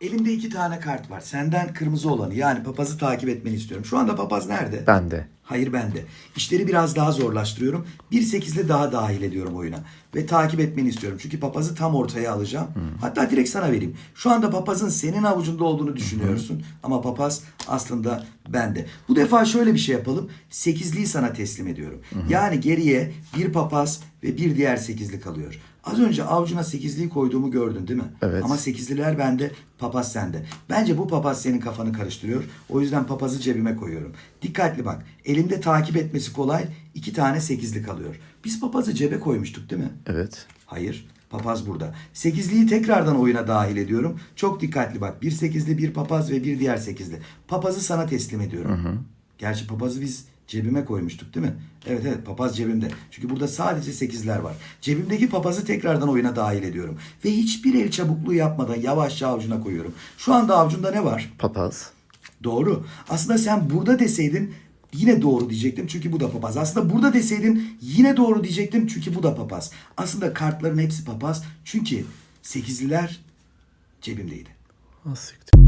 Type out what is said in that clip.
Elimde iki tane kart var. Senden kırmızı olanı yani papazı takip etmeni istiyorum. Şu anda papaz nerede? Bende. Hayır bende. İşleri biraz daha zorlaştırıyorum. 1-8'li daha dahil ediyorum oyuna. Ve takip etmeni istiyorum. Çünkü papazı tam ortaya alacağım. Hatta direkt sana vereyim. Şu anda papazın senin avucunda olduğunu düşünüyorsun. Ama papaz aslında bende. Bu defa şöyle bir şey yapalım. 8'liyi sana teslim ediyorum. Yani geriye bir papaz ve bir diğer 8'li kalıyor. Az önce avucuna 8'liyi koyduğumu gördün değil mi? Evet. Ama 8'liler bende, papaz sende. Bence bu papaz senin kafanı karıştırıyor. O yüzden papazı cebime koyuyorum. Dikkatli bak. Elimde takip etmesi kolay. iki tane 8'li kalıyor. Biz papazı cebe koymuştuk değil mi? Evet. Hayır. Papaz burada. Sekizliyi tekrardan oyuna dahil ediyorum. Çok dikkatli bak. Bir sekizli, bir papaz ve bir diğer sekizli. Papazı sana teslim ediyorum. Gerçi papazı biz cebime koymuştuk değil mi? Evet evet papaz cebimde. Çünkü burada sadece sekizler var. Cebimdeki papazı tekrardan oyuna dahil ediyorum. Ve hiçbir el çabukluğu yapmadan yavaşça avucuna koyuyorum. Şu anda avucunda ne var? Papaz. Doğru. Aslında sen burada deseydin yine doğru diyecektim çünkü bu da papaz. Aslında burada deseydin yine doğru diyecektim çünkü bu da papaz. Aslında kartların hepsi papaz çünkü sekizliler cebimdeydi. Ah, siktir.